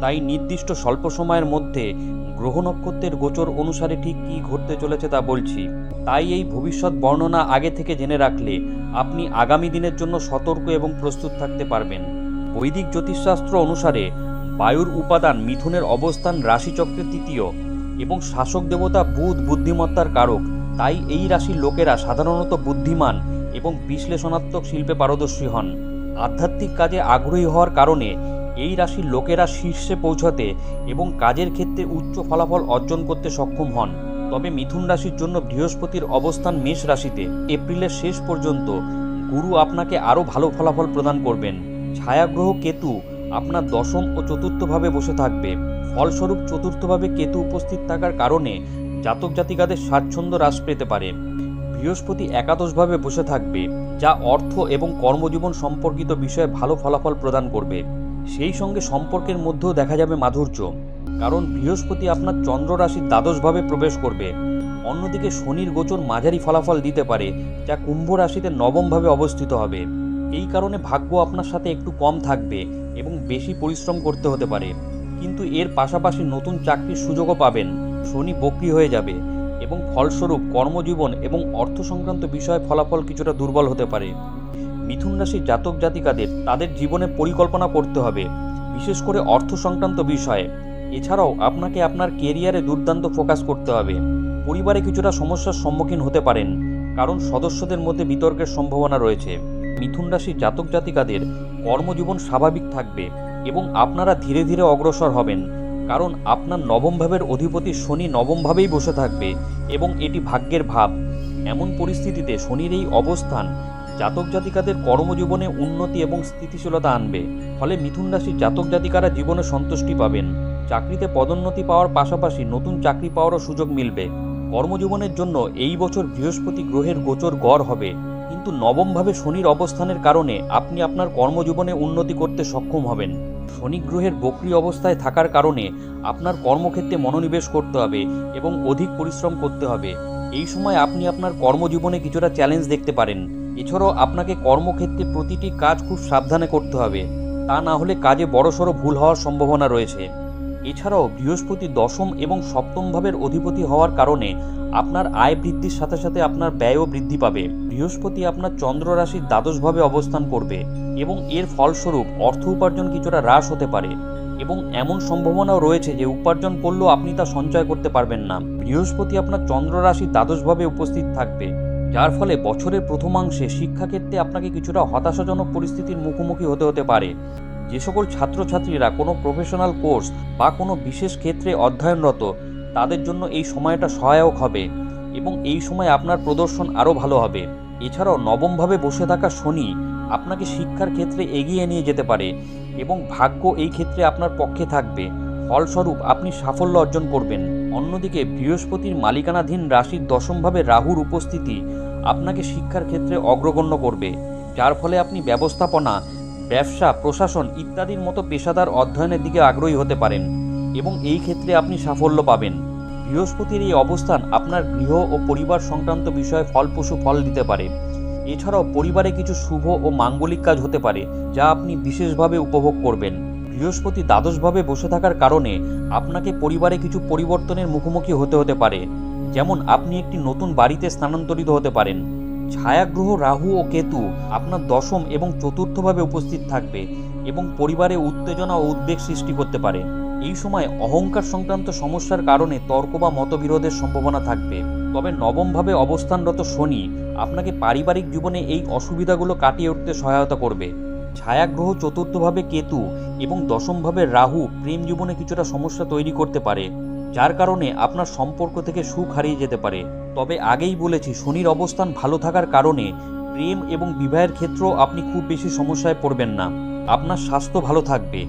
তাই নির্দিষ্ট স্বল্প সময়ের মধ্যে গ্রহ নক্ষত্রের গোচর অনুসারে ঠিক কী ঘটতে চলেছে তা বলছি। তাই এই ভবিষ্যৎ বর্ণনা আগে থেকে জেনে রাখলে আপনি আগামী দিনের জন্য সতর্ক এবং প্রস্তুত থাকতে পারবেন। বৈদিক জ্যোতিষশাস্ত্র অনুসারে বায়ুর উপাদান মিথুনের অবস্থান রাশিচক্রের তৃতীয় এবং শাসক দেবতা বুধ বুদ্ধিমত্তার কারক। তাই এই রাশির লোকেরা সাধারণত বুদ্ধিমান এবং বিশ্লেষণাত্মক শিল্পে পারদর্শী হন। আধ্যাত্মিক কাজে আগ্রহী হওয়ার কারণে এই রাশির লোকেরা শীর্ষে পৌঁছাতে এবং কাজের ক্ষেত্রে উচ্চ ফলাফল অর্জন করতে সক্ষম হন। তবে মিথুন রাশির জন্য বৃহস্পতির অবস্থান মেষ রাশিতে। এপ্রিলের শেষ পর্যন্ত গুরু আপনাকে আরও ভালো ফলাফল প্রদান করবেন। ছায়াগ্রহ কেতু আপনার দশম ও চতুর্থভাবে বসে থাকবে। ফলস্বরূপ চতুর্থভাবে কেতু উপস্থিত থাকার কারণে জাতক জাতিকাদের স্বাচ্ছন্দ্য হ্রাস পেতে পারে। বৃহস্পতি একাদশভাবে বসে থাকবে, যা অর্থ এবং কর্মজীবন সম্পর্কিত বিষয়ে ভালো ফলাফল প্রদান করবে। সেই সঙ্গে সম্পর্কের মধ্যেও দেখা যাবে মাধুর্য, কারণ বৃহস্পতি আপনার চন্দ্র রাশির দ্বাদশভাবে প্রবেশ করবে। অন্যদিকে শনির গোচর মাঝারি ফলাফল দিতে পারে, যা কুম্ভ রাশিতে নবমভাবে অবস্থিত হবে। এই কারণে ভাগ্য আপনার সাথে একটু কম থাকবে এবং বেশি পরিশ্রম করতে হতে পারে। কিন্তু এর পাশাপাশি নতুন চাকরির সুযোগও পাবেন। শনি বক্রি হয়ে যাবে এবং ফলস্বরূপ কর্মজীবন এবং অর্থ সংক্রান্ত বিষয়ে ফলাফল কিছুটা দুর্বল হতে পারে। মিথুন রাশির জাতক জাতিকাদের তাদের জীবনে পরিকল্পনা করতে হবে, বিশেষ করে অর্থ সংক্রান্ত বিষয়ে। এছাড়াও আপনাকে আপনার কেরিয়ারে দুর্দান্ত ফোকাস করতে হবে। পরিবারে কিছুটা সমস্যার সম্মুখীন হতে পারেন, কারণ সদস্যদের মধ্যে বিতর্কের সম্ভাবনা রয়েছে। মিথুন রাশির জাতক জাতিকাদের কর্মজীবন স্বাভাবিক থাকবে এবং আপনারা ধীরে ধীরে অগ্রসর হবেন, কারণ আপনার নবম ভাবের অধিপতি শনি নবমভাবেই বসে থাকবে এবং এটি ভাগ্যের ভাব। এমন পরিস্থিতিতে শনির এই অবস্থান জাতক জাতিকাদের কর্মজীবনে উন্নতি এবং স্থিতিশীলতা আনবে। ফলে মিথুন রাশির জাতক জাতিকারা জীবনে সন্তুষ্টি পাবেন। চাকরিতে পদোন্নতি পাওয়ার পাশাপাশি নতুন চাকরি পাওয়ারও সুযোগ মিলবে। কর্মজীবনের জন্য এই বছর বৃহস্পতি গ্রহের গোচর গড় হবে। কিন্তু নবমভাবে শনির অবস্থানের কারণে আপনি আপনার কর্মজীবনে উন্নতি করতে সক্ষম হবেন। শনি গ্রহের বক্রি অবস্থায় থাকার কারণে আপনার কর্মক্ষেত্রে মনোনিবেশ করতে হবে এবং অধিক পরিশ্রম করতে হবে। এই সময় আপনি আপনার কর্মজীবনে কিছুটা চ্যালেঞ্জ দেখতে পারেন। এছাড়াও আপনাকে কর্মক্ষেত্রে প্রতিটি কাজ খুব সাবধানে করতে হবে। তা না হলে কাজে বড়সড় ভুল হওয়ার সম্ভাবনা রয়েছে। এছাড়াও বৃহস্পতি দশম এবং সপ্তম ভাবের অধিপতি হওয়ার কারণে আপনার আয় বৃদ্ধির সাথে সাথে আপনার ব্যয়ও বৃদ্ধি পাবে। বৃহস্পতি আপনার চন্দ্র রাশির দ্বাদশভাবে অবস্থান করবে এবং এর ফলস্বরূপ অর্থ উপার্জন কিছুটা হ্রাস হতে পারে। এবং এমন সম্ভাবনাও রয়েছে যে উপার্জন করলেও আপনি তা সঞ্চয় করতে পারবেন না। বৃহস্পতি আপনার চন্দ্র রাশির দ্বাদশভাবে উপস্থিত থাকবে। যার ফলে বছরের প্রথমাংশে শিক্ষাক্ষেত্রে আপনাকে কিছুটা হতাশাজনক পরিস্থিতির মুখোমুখি হতে হতে পারে। যে সকল ছাত্রছাত্রীরা কোনো প্রফেশনাল কোর্স বা কোনো বিশেষ ক্ষেত্রে অধ্যয়নরত, তাদের জন্য এই সময়টা সহায়ক হবে এবং এই সময় আপনার প্রদর্শন আরও ভালো হবে। এছাড়াও নবমভাবে বসে থাকা শনি আপনাকে শিক্ষার ক্ষেত্রে এগিয়ে নিয়ে যেতে পারে এবং ভাগ্য এই ক্ষেত্রে আপনার পক্ষে থাকবে। ফলস্বরূপ আপনি সাফল্য অর্জন করবেন। অন্যদিকে বৃহস্পতির মালিকানাধীন রাশির দশমভাবে রাহুর উপস্থিতি আপনাকে শিক্ষার ক্ষেত্রে অগ্রগণ্য করবে, যার ফলে আপনি ব্যবস্থাপনা, ব্যবসা, প্রশাসন ইত্যাদির মতো পেশাদার অধ্যয়নের দিকে আগ্রহী হতে পারেন এবং এই ক্ষেত্রে আপনি সাফল্য পাবেন। বৃহস্পতির এই অবস্থান আপনার গৃহ ও পরিবার সংক্রান্ত বিষয়ে ফলপ্রসূ ফল দিতে পারে। এছাড়াও পরিবারে কিছু শুভ ও মাঙ্গলিক কাজ হতে পারে, যা আপনি বিশেষভাবে উপভোগ করবেন। বৃহস্পতি দ্বাদশভাবে বসে থাকার কারণে আপনাকে পরিবারে কিছু পরিবর্তনের মুখোমুখি হতে হতে পারে। যেমন আপনি একটি নতুন বাড়িতে স্থানান্তরিত হতে পারেন। ছায়াগ্রহ রাহু ও কেতু আপনার দশম এবং চতুর্থভাবে উপস্থিত থাকবে এবং পরিবারে উত্তেজনা ও উদ্বেগ সৃষ্টি করতে পারে। এই সময় অহংকার সংক্রান্ত সমস্যার কারণে তর্ক বা মতবিরোধের সম্ভাবনা থাকবে। তবে নবমভাবে অবস্থানরত শনি আপনাকে পারিবারিক জীবনে এই অসুবিধাগুলো কাটিয়ে উঠতে সহায়তা করবে। ছায়াগ্রহ চতুর্থভাবে কেতু এবং দশমভাবে রাহু প্রেম জীবনে কিছুটা সমস্যা তৈরি করতে পারে, যার কারণে আপনার সম্পর্ক থেকে সুখ হারিয়ে যেতে পারে। তবে আগেই বলেছি, শনির অবস্থান ভালো থাকার কারণে প্রেম এবং বিবাহের ক্ষেত্রেও আপনি খুব বেশি সমস্যায় পড়বেন না। আপনার স্বাস্থ্য ভালো থাকবে,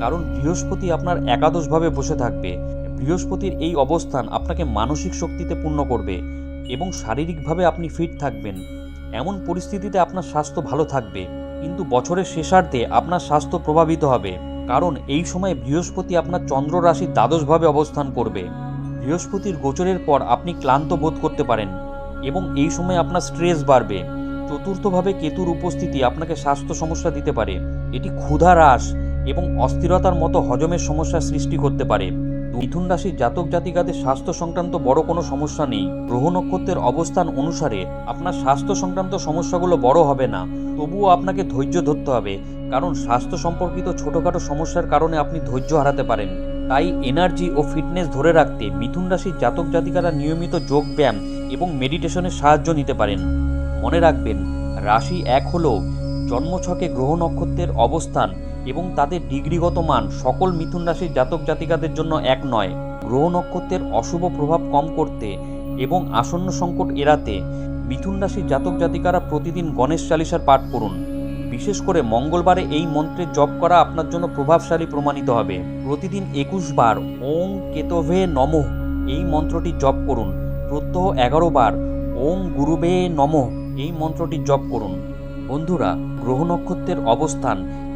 কারণ বৃহস্পতি আপনার একাদশভাবে বসে থাকবে। বৃহস্পতির এই অবস্থান আপনাকে মানসিক শক্তিতে পূর্ণ করবে এবং শারীরিকভাবে আপনি ফিট থাকবেন। এমন পরিস্থিতিতে আপনার স্বাস্থ্য ভালো থাকবে। কিন্তু বছরের শেষার্ধে আপনার স্বাস্থ্য প্রভাবিত হবে, কারণ এই সময় বৃহস্পতি আপনার চন্দ্র রাশির দ্বাদশভাবে অবস্থান করবে। বৃহস্পতির গোচরের পর আপনি ক্লান্ত বোধ করতে পারেন এবং এই সময় আপনার স্ট্রেস বাড়বে। চতুর্থভাবে কেতুর উপস্থিতি আপনাকে স্বাস্থ্য সমস্যা দিতে পারে। এটি ক্ষুধা হ্রাস এবং অস্থিরতার মতো হজমের সমস্যার সৃষ্টি করতে পারে। মিথুন রাশির জাতক জাতিকাদের স্বাস্থ্য সংক্রান্ত বড় কোনো সমস্যা নেই। গ্রহ নক্ষত্রের অবস্থান অনুসারে আপনার স্বাস্থ্য সংক্রান্ত সমস্যাগুলো বড় হবে না। তবুও আপনাকে ধৈর্য ধরতে হবে, কারণ স্বাস্থ্য সম্পর্কিত ছোটোখাটো সমস্যার কারণে আপনি ধৈর্য হারাতে পারেন। তাই এনার্জি ও ফিটনেস ধরে রাখতে মিথুন রাশির জাতক জাতিকারা নিয়মিত যোগ ব্যায়াম এবং মেডিটেশনের সাহায্য নিতে পারেন। মনে রাখবেন, রাশি এক হলেও জন্মছকে গ্রহ নক্ষত্রের অবস্থান এবং তাদের ডিগ্রিগত মান সকল মিথুন রাশির জাতক জাতিকাদের জন্য এক নয়। গ্রহ নক্ষত্রের অশুভ প্রভাব কম করতে এবং আসন্ন সংকট এড়াতে মিথুন রাশির জাতক জাতিকারা প্রতিদিন গণেশ চালিসার পাঠ করুন। বিশেষ করে মঙ্গলবারে এই মন্ত্রের জপ করা আপনার জন্য প্রভাবশালী প্রমাণিত হবে। প্রতিদিন একুশ বার ওং কেতভে নমঃ এই মন্ত্রটি জপ করুন। প্রত্যহ এগারো বার ওং গুরুবে নমঃ এই মন্ত্রটি জপ করুন। বন্ধুরা, গ্রহ নক্ষত্রের অবস্থান